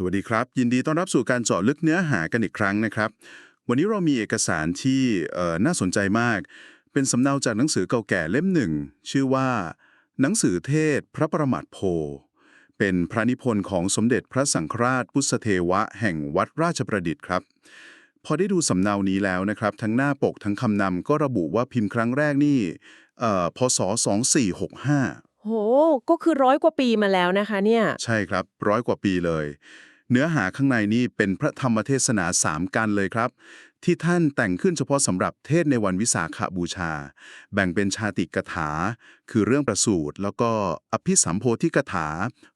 สวัสดีครับ ยินดีต้อนรับสู่การเจาะลึกเนื้อหากันอีกครั้งนะครับ วันนี้เรามีเอกสารที่เอ่อน่าสนใจมาก เป็นสำเนาจากหนังสือเก่าแก่เล่มหนึ่ง ชื่อว่า หนังสือเทศพระประมาทโพ เป็นพระนิพนธ์ของสมเด็จพระสังฆราชพุทธเทวะแห่งวัดราชประดิษฐ์ครับ พอได้ดูสำเนานี้แล้วนะครับ ทั้งหน้าปกทั้งคำนำก็ระบุว่าพิมพ์ครั้งแรกนี่เอ่อพศ 2465โห ก็คือร้อยกว่าปีมาแล้วนะคะเนี่ย ใช่ครับร้อยกว่าปีเลย เนื้อหาข้างในนี่เป็นพระธรรมเทศนาสามกันเลยครับ ที่ท่านแต่งขึ้นเฉพาะสำหรับเทศในวันวิสาขบูชา แบ่งเป็นชาติกถา คือเรื่องประสูตร แล้วก็อภิสัมโพธิกถา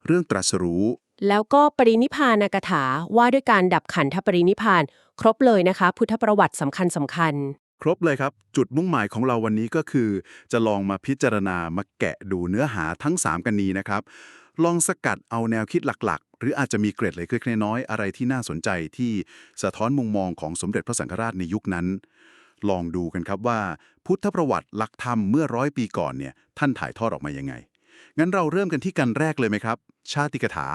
เรื่องตรัสรู้ แล้วก็ปรินิพพานกถาว่าด้วยการดับขันธปรินิพพาน ครบเลยนะคะ พุทธประวัติสำคัญสำคัญครบเลยครับ จุดมุ่งหมายของเราวันนี้ก็คือ จะลองมาพิจารณามาแกะดูเนื้อหาทั้ง 3 กันนี้นะครับ ลองสกัดเอาแนวคิดหลักๆ หรืออาจจะมีเกร็ดเล็กๆน้อยๆอะไรที่น่าสนใจที่สะท้อนมุมมองของสมเด็จพระสังฆราชในยุคนั้น ลองดูกันครับว่า พุทธประวัติหลักธรรมเมื่อร้อยปีก่อนเนี่ยท่านถ่ายทอดออกมายังไง งั้นเราเริ่มกันที่กันแรกเลยไหมครับ ชาติกถา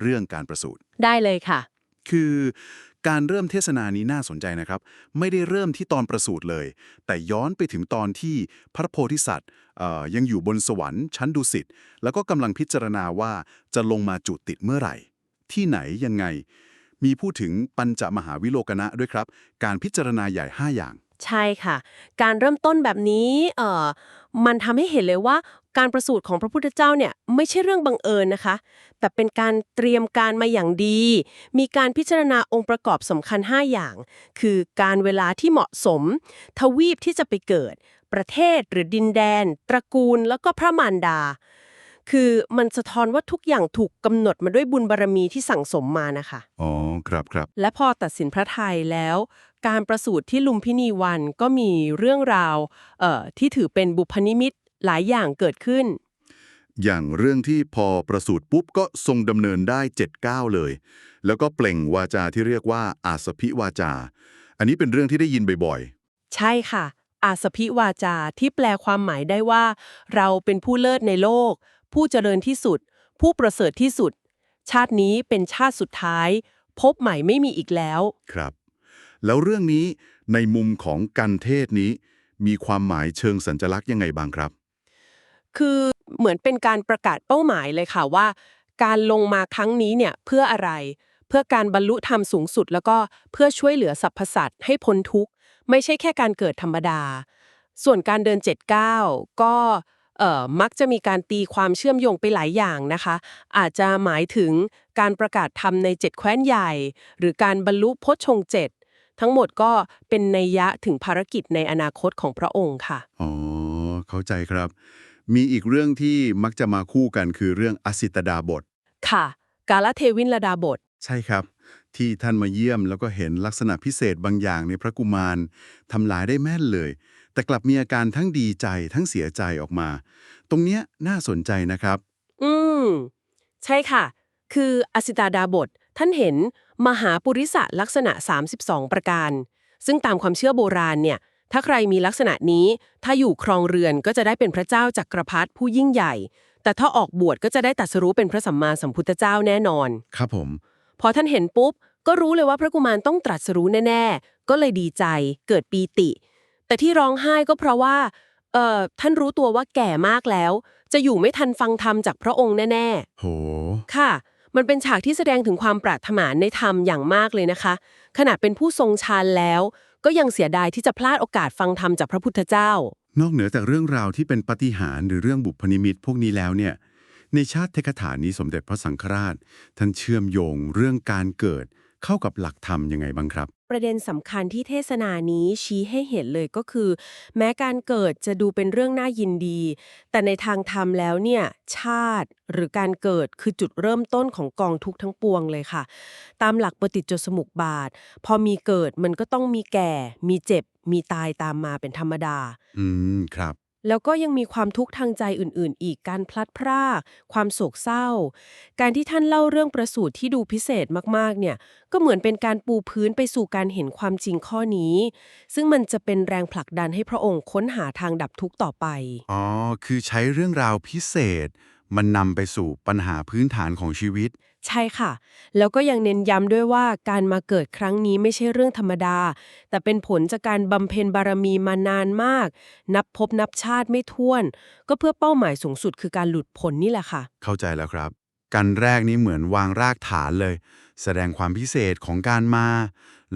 เรื่องการประสูติได้เลยค่ะ คือการเริ่มเทศนานี้น่าสนใจนะครับ ไม่ได้เริ่มที่ตอนประสูติเลย แต่ย้อนไปถึงตอนที่พระโพธิสัตว์เอ่อยังอยู่บนสวรรค์ชั้นดุสิตแล้วก็กำลังพิจารณาว่าจะลงมาจุติเมื่อไหร่ ที่ไหนยังไง มีพูดถึงปัญจมหาวิโลกนะด้วยครับ การพิจารณาใหญ่ 5 อย่าง ใช่ค่ะ การเริ่มต้นแบบนี้เอ่อมันทำให้เห็นเลยว่าการประสูติของพระพุทธเจ้าเนี่ยไม่ใช่เรื่องบังเอิญนะคะ แต่เป็นการเตรียมการมาอย่างดี มีการพิจารณาองค์ประกอบสำคัญ 5 อย่าง คือการเวลาที่เหมาะสม ทวีปที่จะไปเกิด ประเทศหรือดินแดน ตระกูลแล้วก็พระมารดา คือมันสะท้อนว่าทุกอย่างถูกกำหนดมาด้วยบุญบารมีที่สั่งสมมานะคะ อ๋อ ครับครับ และพอตัดสินพระไทยแล้ว การประสูติที่ลุมพินีวันก็มีเรื่องราวเอ่อที่ถือเป็นบุพนิมิตหลายอย่างเกิดขึ้น อย่างเรื่องที่พอประสูติปุ๊บก็ทรงดำเนินได้7ก้าวเลย แล้วก็เปล่งวาจาที่เรียกว่าอาสพิวาจา อันนี้เป็นเรื่องที่ได้ยินบ่อยใช่ค่ะอาสพิวาจาที่แปลความหมายได้ว่า เราเป็นผู้เลิศในโลก ผู้เจริญที่สุด ผู้ประเสริฐที่สุด ชาตินี้เป็นชาติสุดท้าย พบใหม่ไม่มีอีกแล้วๆครับ แล้วเรื่องนี้ในมุมของกันเทศนี้ มีความหมายเชิงสัญลักษณ์ยังไงบ้างครับ คือเหมือนเป็นการประกาศเป้าหมายเลยค่ะว่า การลงมาครั้งนี้เนี่ยเพื่ออะไร เพื่อการบรรลุธรรมสูงสุด แล้วก็เพื่อช่วยเหลือสรรพสัตว์ให้พ้นทุกข์ ไม่ใช่แค่การเกิดธรรมดา ส่วนการเดิน7ก้าวก็เอ่อ มักจะมีการตีความเชื่อมโยงไปหลายอย่างนะคะ อาจจะหมายถึงการประกาศธรรมในเจ็ดแคว้นใหญ่ หรือการบรรลุโพชฌงค์เจ็ดทั้งหมดก็เป็นนัยยะถึงภารกิจในอนาคตของพระองค์ค่ะ อ๋อ เข้าใจครับ มีอีกเรื่องที่มักจะมาคู่กันคือเรื่องอสิตดาบท ค่ะ กาลเทวินลดาบท ใช่ครับ ที่ท่านมาเยี่ยมแล้วก็เห็นลักษณะพิเศษบางอย่างในพระกุมารทำลายได้แม่นเลย แต่กลับมีอาการทั้งดีใจทั้งเสียใจออกมา ตรงเนี้ยน่าสนใจนะครับ อืม ใช่ค่ะ คืออสิตาดาบท ท่านเห็นมหาปุริสะลักษณะ 32 ประการ ซึ่งตามความเชื่อโบราณเนี่ย ถ้าใครมีลักษณะนี้ ถ้าอยู่ครองเรือนก็จะได้เป็นพระเจ้าจักรพรรดิผู้ยิ่งใหญ่ แต่ถ้าออกบวชก็จะได้ตรัสรู้เป็นพระสัมมาสัมพุทธเจ้าแน่นอน ครับผม พอท่านเห็นปุ๊บ ก็รู้เลยว่าพระกุมารต้องตรัสรู้แน่ ๆ ก็เลยดีใจ เกิดปีติ แต่ที่ร้องไห้ก็เพราะว่าเอ่อท่านรู้ตัวว่าแก่มากแล้ว จะอยู่ไม่ทันฟังธรรมจากพระองค์แน่โหๆค่ะ มันเป็นฉากที่แสดงถึงความปรารถนาในธรรมอย่างมากเลยนะคะ ขณะเป็นผู้ทรงฌานแล้ว ก็ยังเสียดายที่จะพลาดโอกาสฟังธรรมจากพระพุทธเจ้า นอกเหนือจากเรื่องราวที่เป็นปาฏิหาริย์หรือเรื่องบุพนิมิตพวกนี้แล้วเนี่ย ในชาติเทคถานี้สมเด็จพระสังฆราช ท่านเชื่อมโยงเรื่องการเกิดเข้ากับหลักธรรมยังไงบ้างครับ ประเด็นสำคัญที่เทศนานี้ชี้ให้เห็นเลยก็คือ แม้การเกิดจะดูเป็นเรื่องน่ายินดี แต่ในทางธรรมแล้วเนี่ยชาติหรือการเกิดคือจุดเริ่มต้นของกองทุกทั้งปวงเลยค่ะ ตามหลักปฏิจจสมุปบาท พอมีเกิดมันก็ต้องมีแก่ มีเจ็บ มีตายตามมาเป็นธรรมดา อืม ครับ แล้วก็ยังมีความทุกข์ทางใจอื่น ๆ อีกการพลัดพรากความโศกเศร้า การที่ท่านเล่าเรื่องประสูติที่ดูพิเศษมาก ๆ เนี่ย ก็เหมือนเป็นการปูพื้นไปสู่การเห็นความจริงข้อนี้ ซึ่งมันจะเป็นแรงผลักดันให้พระองค์ค้นหาทางดับทุกข์ต่อไป อ๋อ คือใช้เรื่องราวพิเศษ มันนำไปสู่ปัญหาพื้นฐานของชีวิต ใช่ค่ะ แล้วก็ยังเน้นย้ำด้วยว่าการมาเกิดครั้งนี้ไม่ใช่เรื่องธรรมดา แต่เป็นผลจากการบำเพ็ญบารมีมานานมาก นับพบนับชาติไม่ถ้วน ก็เพื่อเป้าหมายสูงสุดคือการหลุดพ้นนี่แหละค่ะ เข้าใจแล้วครับ การแรกนี้เหมือนวางรากฐานเลย แสดงความพิเศษของการมา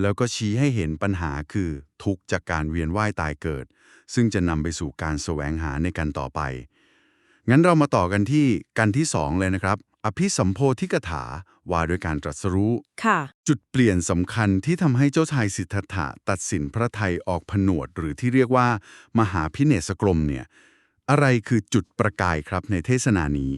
แล้วก็ชี้ให้เห็นปัญหาคือทุกข์จากการเวียนว่ายตายเกิด ซึ่งจะนำไปสู่การแสวงหาในกันต่อไป งั้นเรามาต่อกันที่กันที่สองเลยนะครับ อภิสัมโพธิกถาว่าด้วยการตรัสรู้ ค่ะ จุดเปลี่ยนสำคัญที่ทำให้เจ้าชายสิทธัตถะตัดสินพระไทยออกผนวด หรือที่เรียกว่า มหาพิเนศกรมเนี่ย อะไรคือจุดประกายครับในเทศนานี้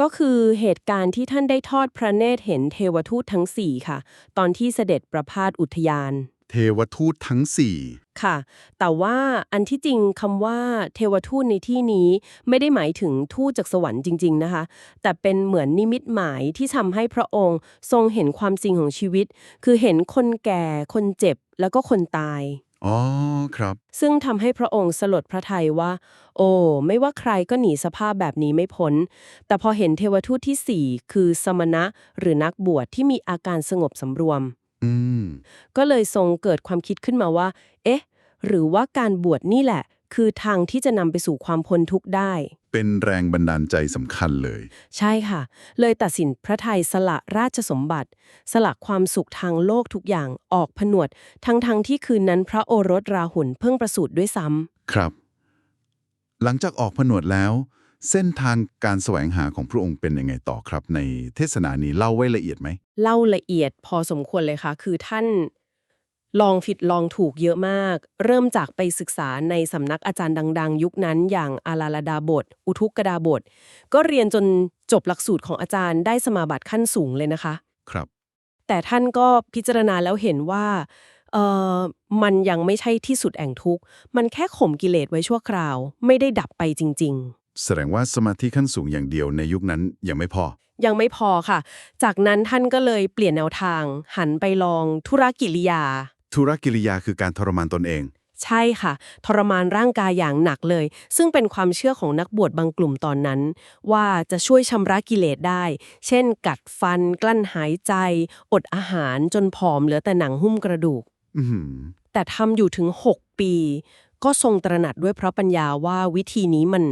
ก็คือเหตุการณ์ที่ท่านได้ทอดพระเนตรเห็นเทวทูตทั้งสี่ค่ะ ตอนที่เสด็จประพาสอุทยาน เทวทูตทั้งสี่ค่ะ แต่ว่าอันที่จริงคำว่าเทวทูตในที่นี้ไม่ได้หมายถึงทูตจากสวรรค์จริง ๆ นะคะ แต่เป็นเหมือนนิมิตหมายที่ทำให้พระองค์ทรงเห็นความจริงของชีวิต คือเห็นคนแก่คนเจ็บแล้วก็คนตายอ๋อครับ ซึ่งทำให้พระองค์สลดพระทัยว่า โอ้ ไม่ว่าใครก็หนีสภาพแบบนี้ไม่พ้น แต่พอเห็นเทวทูตที่สี่คือสมณะหรือนักบวชที่มีอาการสงบสำรวม อืม ก็เลยทรงเกิดความคิดขึ้นมาว่า เอ๊ะ หรือว่าการบวชนี่แหละ คือทางที่จะนำไปสู่ความพ้นทุกข์ได้ เป็นแรงบันดาลใจสำคัญเลย ใช่ค่ะ เลยตัดสินพระไทยสละราชสมบัติ สละความสุขทางโลกทุกอย่างออกผนวด ทั้งๆทที่คืนนั้นพระโอรสราหุลเพิ่งประสูติด้วยซ้ำครับ หลังจากออกผนวดแล้ว เส้นทางการแสวงหาของพระองค์เป็นยังไงต่อครับ ในเทศนานี้เล่าไว้ละเอียดไหม เล่าละเอียดพอสมควรเลยค่ะ คือท่านลองผิดลองถูกเยอะมาก เริ่มจากไปศึกษาในสำนักอาจารย์ดัง ๆ ยุคนั้น อย่างอาลาลดาบท อุทุกกดาบท ก็เรียนจนจบหลักสูตรของอาจารย์ได้สมาบัติขั้นสูงเลยนะคะ ครับ แต่ท่านก็พิจารณาแล้วเห็นว่าเออมันยังไม่ใช่ที่สุดแห่งทุกข์ มันแค่ข่มกิเลสไว้ชั่วคราว ไม่ได้ดับไปจริง ๆ แสดงว่าสมาธิขั้นสูงอย่างเดียวในยุคนั้นยังไม่พอ ยังไม่พอค่ะ จากนั้นท่านก็เลยเปลี่ยนแนวทาง หันไปลองธุรกิริยา ธุรกิริยาคือการทรมานตนเอง ใช่ค่ะ ทรมานร่างกายอย่างหนักเลย ซึ่งเป็นความเชื่อของนักบวชบางกลุ่มตอนนั้น ว่าจะช่วยชำระกิเลสได้ เช่น กัดฟัน กลั้นหายใจ อดอาหารจนผอมเหลือแต่หนังหุ้มกระดูกอือหือแต่ทำอยู่ถึง 6 ปี ก็ทรงตระหนักด้วยพระปัญญาว่าวิธีนี้มัน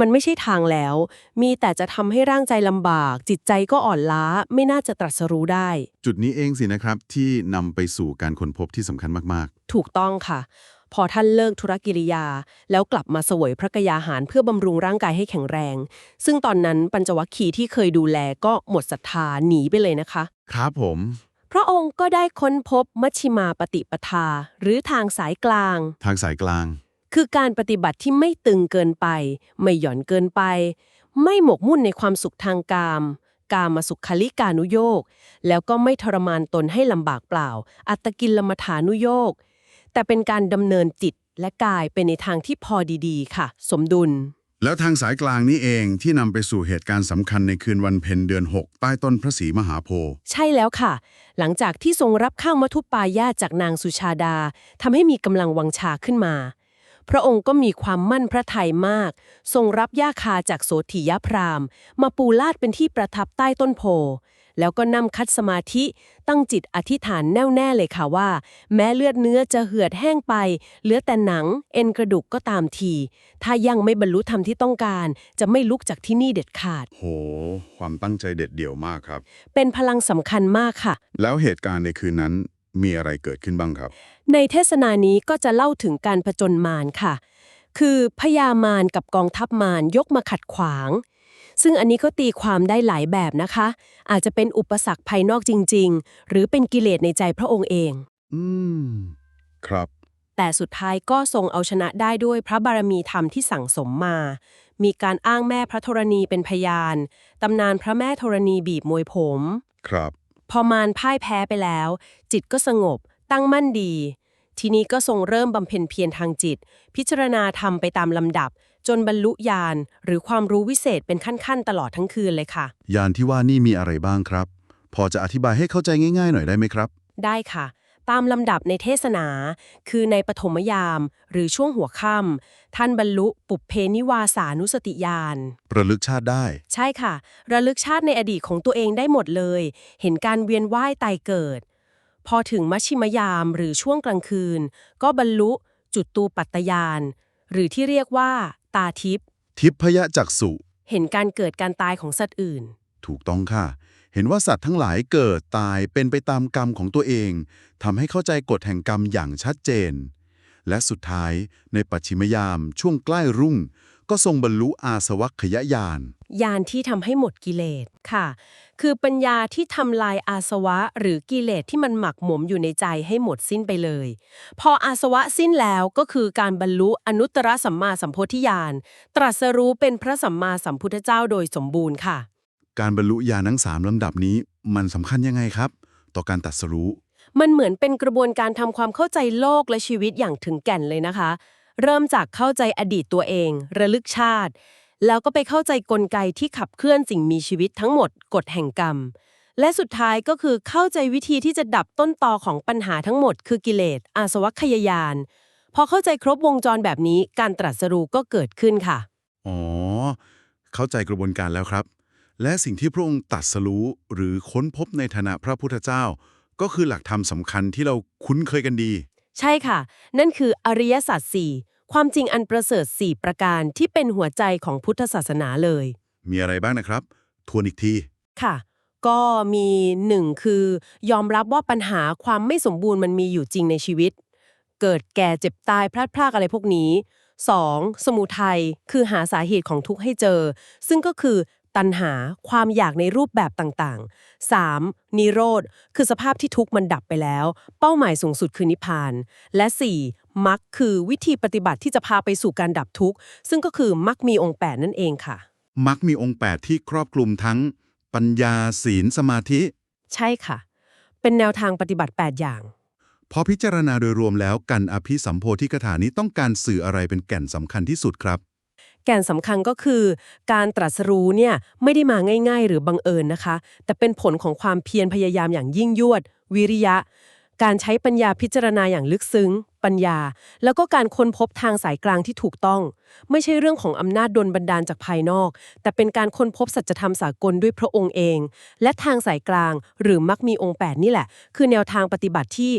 มันไม่ใช่ทางแล้ว มีแต่จะทำให้ร่างใจลำบาก จิตใจก็อ่อนล้าไม่น่าจะตรัสรู้ได้ จุดนี้เองสินะครับที่นำไปสู่การค้นพบที่สำคัญมากถูกต้องค่ะ พอท่านเลิกธุรกิริยา แล้วกลับมาเสวยพระกยาหารเพื่อบำรุงร่างกายให้แข็งแรง ซึ่งตอนนั้นปัญจวัคคีย์ที่เคยดูแลก็หมดศรัทธาหนีไปเลยนะคะๆครับผม พระองค์ก็ได้ค้นพบมัชชิมาปฏิปทา หรือทางสายกลาง ทางสายกลาง คือการปฏิบัติที่ไม่ตึงเกินไป ไม่หย่อนเกินไป ไม่หมกมุ่นในความสุขทางกาม กามาสุขลิกานุโยกแล้วก็ไม่ทรมานตนให้ลำบากเปล่า อัตตกิลมฐานุโยกแต่เป็นการดำเนินจิตและกายเป็นในทางที่พอดีๆ ค่ะ สมดุล แล้วทางสายกลางนี้เองที่นำไปสู่เหตุการณ์สำคัญในคืนวันเพ็ญเดือน 6 ใต้ต้นพระศรีมหาโพธิ์ใช่แล้วค่ะ หลังจากที่ทรงรับข้าวมัทุปายาตจากนางสุชาดาทำให้มีกำลังวังชาขึ้นมา พระองค์ก็มีความมั่นพระทัยมาก ทรงรับย่าคาจากโสถิยพราหมณ์มาปูลาดเป็นที่ประทับใต้ต้นโพธิ์ แล้วก็นำคัดสมาธิ ตั้งจิตอธิษฐานแน่วแน่เลยค่ะว่า แม้เลือดเนื้อจะเหือดแห้งไป เหลือแต่หนัง เอ็นกระดูกก็ตามที ถ้ายังไม่บรรลุธรรมที่ต้องการ จะไม่ลุกจากที่นี่เด็ดขาด โห ความตั้งใจเด็ดเดี่ยวมากครับ เป็นพลังสำคัญมากค่ะ แล้วเหตุการณ์ในคืนนั้นมีอะไรเกิดขึ้นบ้างครับ ในเทศนานี้ก็จะเล่าถึงการผจญมารค่ะ คือพญามารกับกองทัพมารยกมาขัดขวาง ซึ่งอันนี้ก็ตีความได้หลายแบบนะคะ อาจจะเป็นอุปสรรคภายนอกจริง ๆ หรือเป็นกิเลสในใจพระองค์เอง อืม ครับ แต่สุดท้ายก็ทรงเอาชนะได้ด้วยพระบารมีธรรมที่สั่งสมมา มีการอ้างแม่พระธรณีเป็นพยาน ตำนานพระแม่ธรณีบีบมวยผม ครับ พอมารพ่ายแพ้ไปแล้ว จิตก็สงบ ตั้งมั่นดี ทีนี้ก็ทรงเริ่มบำเพ็ญเพียรทางจิต พิจารณาธรรมไปตามลำดับ จนบรรลุญาณหรือความรู้วิเศษเป็นขั้นๆ ตลอดทั้งคืนเลยค่ะ ยานที่ว่านี่มีอะไรบ้างครับ พอจะอธิบายให้เข้าใจง่าย ๆ หน่อยได้ไหมครับ ได้ค่ะ ตามลำดับในเทศนา คือในปฐมยาม หรือช่วงหัวค่ำท่านบรรลุปุพเพนิวาสานุสติญาณระลึกชาติได้ ใช่ค่ะ ระลึกชาติในอดีตของตัวเองได้หมดเลย เห็นการเวียนว่ายตายเกิด พอถึงมัชชิมยามหรือช่วงกลางคืน ก็บรรลุจุดตูปัตตยาน หรือที่เรียกว่า ตาทิพย์ทิพยจักษุ เห็นการเกิดการตายของสัตว์อื่น ถูกต้องค่ะ เห็นว่าสัตว์ทั้งหลายเกิดตายเป็นไปตามกรรมของตัวเองทำให้เข้าใจกฎแห่งกรรมอย่างชัดเจน และสุดท้ายในปัจฉิมยามช่วงใกล้รุ่ง ก็ทรงบรรลุอาสวัคขยญาณญาณที่ทำให้หมดกิเลสค่ะ คือปัญญาที่ทำลายอาสวะหรือกิเลสที่มันหมักหมมอยู่ในใจให้หมดสิ้นไปเลย พออาสวะสิ้นแล้วก็คือการบรรลุอนุตตรสัมมาสัมโพธิญาณตรัสรู้เป็นพระสัมมาสัมพุทธเจ้าโดยสมบูรณ์ค่ะ การบรรลุญาณทั้งสามลำดับนี้มันสำคัญยังไงครับ ต่อการตรัดสรู้มันเหมือนเป็นกระบวนการทำความเข้าใจโลกและชีวิตอย่างถึงแก่นเลยนะคะ เริ่มจากเข้าใจอดีตตัวเอง ระลึกชาติ แล้วก็ไปเข้าใจกลไกที่ขับเคลื่อนสิ่งมีชีวิตทั้งหมดกฎแห่งกรรม และสุดท้ายก็คือเข้าใจวิธีที่จะดับต้นตอของปัญหาทั้งหมด คือกิเลส อาสวัคยายาน พอเข้าใจครบวงจรแบบนี้การตรัสรู้ก็เกิดขึ้นค่ะ อ๋อ เข้าใจกระบวนการแล้วครับ และสิ่งที่พระองค์ตรัดสรู้หรือค้นพบในฐานะพระพุทธเจ้า ก็คือหลักธรรมสำคัญที่เราคุ้นเคยกันดี ใช่ค่ะ นั่นคืออริยสัจสี่ความจริงอันประเสริฐสี่ประการที่เป็นหัวใจของพุทธศาสนาเลย มีอะไรบ้างนะครับ ทวนอีกที ค่ะ ก็มีหนึ่งคือยอมรับว่าปัญหาความไม่สมบูรณ์มันมีอยู่จริงในชีวิต เกิดแก่เจ็บตายพลาดพลาดอะไรพวกนี้ 2. สมุทัยคือหาสาเหตุของทุกข์ให้เจอ ซึ่งก็คือ ตัณหา ความอยากในรูปแบบต่างๆ 3. นิโรธ คือสภาพที่ทุกข์มันดับไปแล้ว เป้าหมายสูงสุดคือนิพพาน และ 4. มรรคคือวิธีปฏิบัติที่จะพาไปสู่การดับทุกข์ ซึ่งก็คือมรรคมีองค์ 8 นั่นเองค่ะมักมีองค์ 8 ที่ครอบคลุมทั้ง ปัญญาศีลสมาธิ ใช่ค่ะ เป็นแนวทางปฏิบัติ 8 อย่าง พอพิจารณาโดยรวมแล้วกันอภิสัมโพธิกถานี้ต้องการสื่ออะไรเป็นแก่นสำคัญที่สุดครับ แก่นสำคัญก็คือ การตรัสรู้เนี่ยไม่ได้มาง่าย ๆ หรือบังเอิญนะคะ แต่เป็นผลของความเพียรพยายามอย่างยิ่งยวด วิริยะ การใช้ปัญญาพิจารณาอย่างลึกซึ้ง ปัญญา แล้วก็การค้นพบทางสายกลางที่ถูกต้อง ไม่ใช่เรื่องของอำนาจดลบันดาลจากภายนอก แต่เป็นการค้นพบสัจธรรมสากลด้วยพระองค์เอง และทางสายกลาง หรือมักมีองค์ 8 นี่แหละ คือแนวทางปฏิบัติที่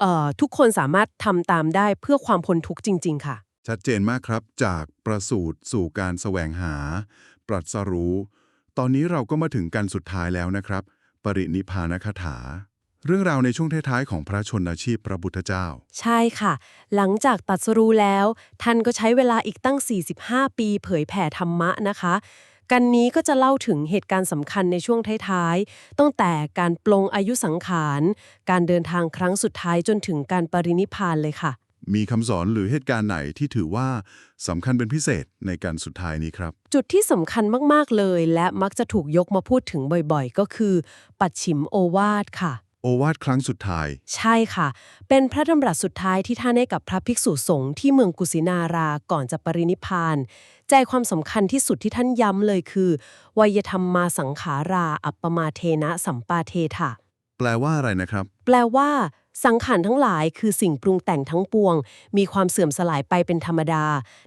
เอ่อทุกคนสามารถทำตามได้เพื่อความพ้นทุกข์จริง ๆ ค่ะ ชัดเจนมากครับ จากประสูตรสู่การแสวงหา ปรัสรู้ ตอนนี้เราก็มาถึงกันสุดท้ายแล้วนะครับ ปรินิพานคถา เรื่องราวในช่วงท้ายๆของพระชนอาชีพพระพุทธเจ้า ใช่ค่ะ หลังจากตัดสรู้แล้ว ท่านก็ใช้เวลาอีกตั้ง 45 ปีเผยแผ่ธรรมะนะคะกันนี้ก็จะเล่าถึงเหตุการณ์สำคัญในช่วงท้ายๆ ตั้งแต่การปลงอายุสังขาร การเดินทางครั้งสุดท้ายจนถึงการปรินิพานเลยค่ะ มีคำสอนหรือเหตุการณ์ไหนที่ถือว่าสำคัญเป็นพิเศษในการสุดท้ายนี้ครับ จุดที่สำคัญมาก ๆ เลย และมักจะถูกยกมาพูดถึงบ่อยๆ ก็คือ ปัดฉิมโอวาทค่ะ โอวาทครั้งสุดท้าย ใช่ค่ะ เป็นพระดำรัสสุดท้ายที่ท่านให้กับพระภิกษุสงฆ์ที่เมืองกุสินาราก่อนจะปรินิพพาน ใจความสำคัญที่สุดที่ท่านย้ำเลยคือวยธรรมมาสังขารา อัปปมาเทนะสัมปาเทถะแปลว่าอะไรนะครับ แปลว่า สังขารทั้งหลายคือสิ่งปรุงแต่งทั้งปวง มีความเสื่อมสลายไปเป็นธรรมดา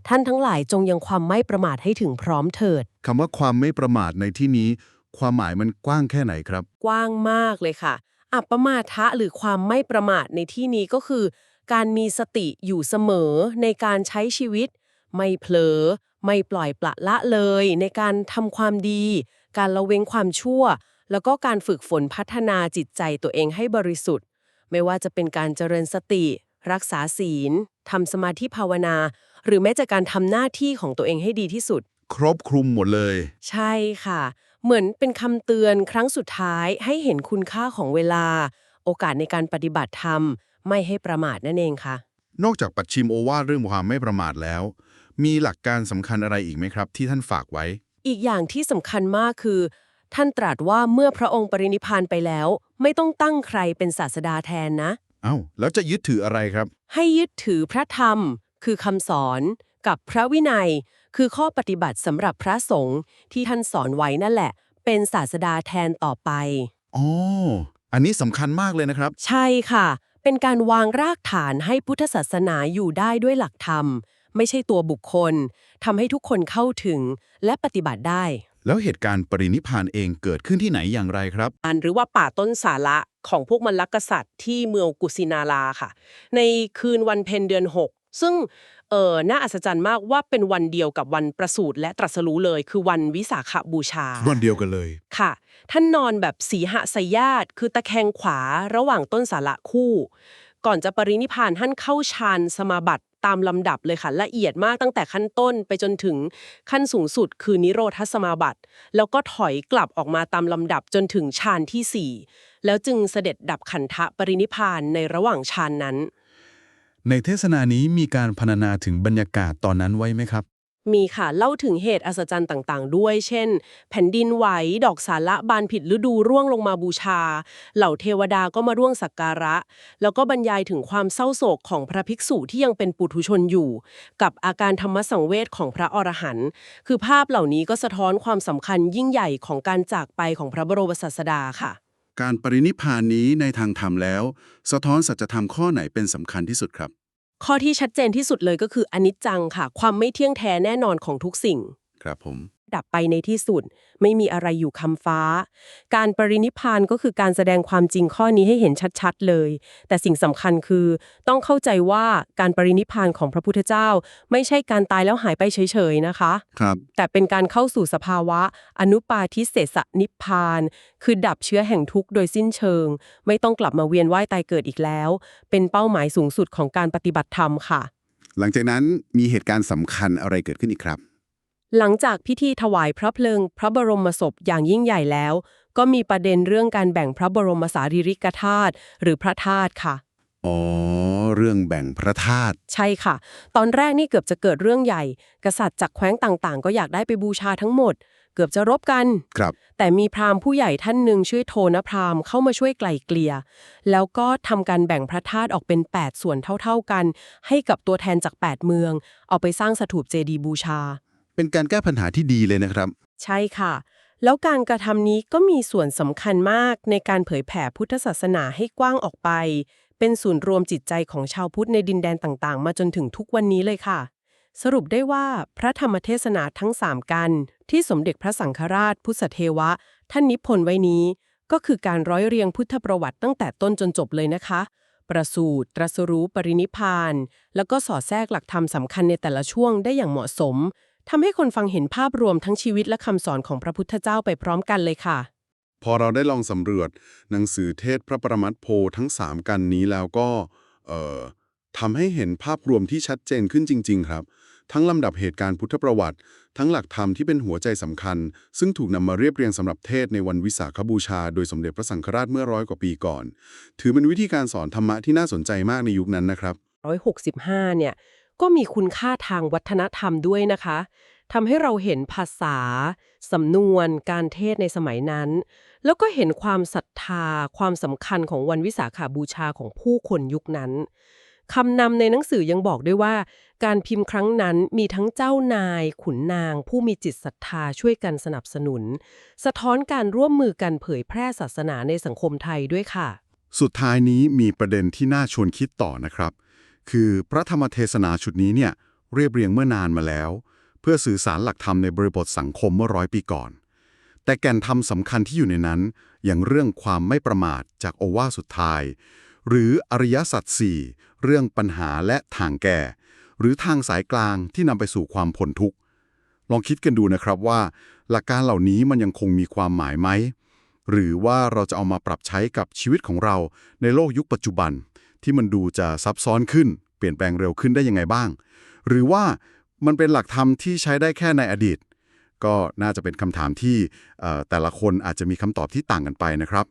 ท่านทั้งหลายจงยังความไม่ประมาทให้ถึงพร้อมเถิดคำว่าความไม่ประมาทในที่นี้ ความหมายมันกว้างแค่ไหนครับ กว้างมากเลยค่ะ อัปปมาทะหรือความไม่ประมาทในที่นี้ก็คือ การมีสติอยู่เสมอในการใช้ชีวิต ไม่เผลอ ไม่ปล่อยปละละเลย ในการทำความดี การละเว้งความชั่ว แล้วก็การฝึกฝนพัฒนาจิตใจตัวเองให้บริสุทธิ์ ไม่ว่าจะเป็นการเจริญสติ รักษาศีลทำสมาธิภาวนา หรือแม้แต่การทำหน้าที่ของตัวเองให้ดีที่สุด ครบคลุมหมดเลย ใช่ค่ะ เหมือนเป็นคำเตือนครั้งสุดท้ายให้เห็นคุณค่าของเวลา โอกาสในการปฏิบัติธรรม ไม่ให้ประมาทนั่นเองค่ะ นอกจากปัดชิมโอวาทเรื่องความไม่ประมาทแล้ว มีหลักการสำคัญอะไรอีกไหมครับ ที่ท่านฝากไว้ อีกอย่างที่สำคัญมากคือ ท่านตรัสว่าเมื่อพระองค์ปรินิพพานไปแล้ว ไม่ต้องตั้งใครเป็นศาสดาแทนนะ เอ้า แล้วจะยึดถืออะไรครับ ให้ยึดถือพระธรรม คือคำสอน กับพระวินัย คือข้อปฏิบัติสำหรับพระสงฆ์ที่ท่านสอนไว้นั่นแหละ เป็นศาสดาแทนต่อไป อ๋อ อันนี้สำคัญมากเลยนะครับ ใช่ค่ะ เป็นการวางรากฐานให้พุทธศาสนาอยู่ได้ด้วยหลักธรรม ไม่ใช่ตัวบุคคลทำให้ทุกคนเข้าถึงและปฏิบัติได้ แล้วเหตุการณ์ปรินิพพานเองเกิดขึ้นที่ไหนอย่างไรครับ อันหรือว่าป่าต้นสาระของพวกมลกษัตริย์ที่เมืองกุสินาราค่ะ ในคืนวันเพ็ญเดือน 6 ซึ่งเออน่าอัศจรรย์มากว่าเป็นวันเดียวกับวันประสูติและตรัสรู้เลย คือวันวิสาขบูชา วันเดียวกันเลยค่ะ ท่านนอนแบบสีหสยาตคือตะแคงขวาระหว่างต้นสาระคู่ ก่อนจะปรินิพานท่านเข้าฌานสมาบัติตามลำดับเลยค่ะ ละเอียดมากตั้งแต่ขั้นต้นไปจนถึงขั้นสูงสุดคือนิโรธสมาบัติ แล้วก็ถอยกลับออกมาตามลำดับจนถึงฌานที่ 4 แล้วจึงเสด็จดับขันธปรินิพานในระหว่างฌานนั้น ในเทศนานี้มีการพรรณนาถึงบรรยากาศตอนนั้นไว้ไหมครับ มีค่ะเล่าถึงเหตุอัศจรรย์ต่างๆ ด้วย เช่น แผ่นดินไหว ดอกสาระบานผิดฤดูร่วงลงมาบูชา เหล่าเทวดาก็มาร่วงสักการะ แล้วก็บรรยายถึงความเศร้าโศกของพระภิกษุที่ยังเป็นปุถุชนอยู่ กับอาการธรรมสังเวชของพระอรหันต์คือภาพเหล่านี้ก็สะท้อนความสำคัญยิ่งใหญ่ของการจากไปของพระบรมศาสดาค่ะ การปรินิพพานนี้ในทางธรรมแล้ว สะท้อนสัจธรรมข้อไหนเป็นสำคัญที่สุดครับ ข้อที่ชัดเจนที่สุดเลยก็คืออนิจจังค่ะ ความไม่เที่ยงแท้แน่นอนของทุกสิ่ง ครับผม ดับไปในที่สุด ไม่มีอะไรอยู่คำฟ้า การปรินิพพานก็คือการแสดงความจริงข้อนี้ให้เห็นชัดๆเลย แต่สิ่งสำคัญคือต้องเข้าใจว่าการปรินิพพานของพระพุทธเจ้า ไม่ใช่การตายแล้วหายไปเฉยๆนะคะครับแต่เป็นการเข้าสู่สภาวะ อนุปาทิเสสนิพพาน คือดับเชื้อแห่งทุกข์โดยสิ้นเชิง ไม่ต้องกลับมาเวียนว่ายตายเกิดอีกแล้ว เป็นเป้าหมายสูงสุดของการปฏิบัติธรรมค่ะ หลังจากนั้นมีเหตุการณ์สำคัญอะไรเกิดขึ้นอีกครับ หลังจากพิธีถวายพระเพลิง พระบรมศพอย่างยิ่งใหญ่แล้ว ก็มีประเด็นเรื่องการแบ่งพระบรมสารีริกธาตุหรือพระธาตุค่ะ อ๋อ เรื่องแบ่งพระธาตุใช่ค่ะ ตอนแรกนี่เกือบจะเกิดเรื่องใหญ่ กษัตริย์จากแคว้นต่างๆ ก็อยากได้ไปบูชาทั้งหมด เกือบจะรบกัน ครับ แต่มีพราหมณ์ผู้ใหญ่ท่านหนึ่งชื่อโทนพราหมณ์เข้ามาช่วยไกล่เกลี่ยแล้วก็ทำการแบ่งพระธาตุออกเป็น 8 ส่วนเท่าๆกัน ให้กับตัวแทนจาก 8 เมือง เอาไปสร้างสถูปเจดีย์บูชา เป็นการแก้ปัญหาที่ดีเลยนะครับ ใช่ค่ะ แล้วการกระทำนี้ก็มีส่วนสำคัญมากในการเผยแผ่พุทธศาสนาให้กว้างออกไป เป็นศูนย์รวมจิตใจของชาวพุทธในดินแดนต่างๆ มาจนถึงทุกวันนี้เลยค่ะ สรุปได้ว่าพระธรรมเทศนาทั้ง 3 กัน ที่สมเด็จพระสังฆราช พุทธเทวะ ท่านนิพนธ์ไว้นี้ ก็คือการร้อยเรียงพุทธประวัติตั้งแต่ต้นจนจบเลยนะคะประสูตร ตรัสรู้ ปรินิพพาน แล้วก็สอดแทรกหลักธรรมสำคัญในแต่ละช่วงได้อย่างเหมาะสม ทำให้คนฟังเห็นภาพรวมทั้งชีวิตและคำสอนของพระพุทธเจ้าไปพร้อมกันเลยค่ะ พอเราได้ลองสำรวจหนังสือเทศพระประมัติโพทั้ง 3 กันนี้แล้วก็เอ่อทำให้เห็นภาพรวมที่ชัดเจนขึ้นจริง ๆ ครับ ทั้งลำดับเหตุการณ์พุทธประวัติ ทั้งหลักธรรมที่เป็นหัวใจสำคัญ ซึ่งถูกนำมาเรียบเรียงสำหรับเทศในวันวิสาขบูชา โดยสมเด็จพระสังฆราชเมื่อร้อยกว่าปีก่อน ถือเป็นวิธีการสอนธรรมะที่น่าสนใจมากในยุคนั้นนะครับ165เนี่ย ก็มีคุณค่าทางวัฒนธรรมด้วยนะคะทำให้เราเห็นภาษา สำนวน การเทศในสมัยนั้น แล้วก็เห็นความศรัทธา ความสำคัญของวันวิสาขาบูชาของผู้คนยุคนั้นคำนำในหนังสือยังบอกด้วยว่า การพิมพ์ครั้งนั้นมีทั้งเจ้านาย ขุนนาง ผู้มีจิตศรัทธาช่วยกันสนับสนุน สะท้อนการร่วมมือกันเผยแพร่ศาสนาในสังคมไทยด้วยค่ะ สุดท้ายนี้มีประเด็นที่น่าชวนคิดต่อนะครับ คือพระธรรมเทศนาชุดนี้เนี่ยเรียบเรียงเมื่อนานมาแล้ว เพื่อสื่อสารหลักธรรมในบริบทสังคมเมื่อร้อยปีก่อน แต่แก่นธรรมสำคัญที่อยู่ในนั้น อย่างเรื่องความไม่ประมาทจากโอวาสุดท้าย หรืออริยสัจสี่เรื่องปัญหาและทางแก่หรือทางสายกลางที่นำไปสู่ความพ้นทุกข์ ลองคิดกันดูนะครับว่า หลักการเหล่านี้มันยังคงมีความหมายไหมหรือว่าเราจะเอามาปรับใช้กับชีวิตของเราในโลกยุคปัจจุบัน ที่มันดูจะซับซ้อนขึ้น เปลี่ยนแปลงเร็วขึ้นได้ยังไงบ้าง หรือว่ามันเป็นหลักธรรมที่ใช้ได้แค่ในอดีต ก็น่าจะเป็นคำถามที่แต่ละคนอาจจะมีคำตอบที่ต่างกันไปนะครับ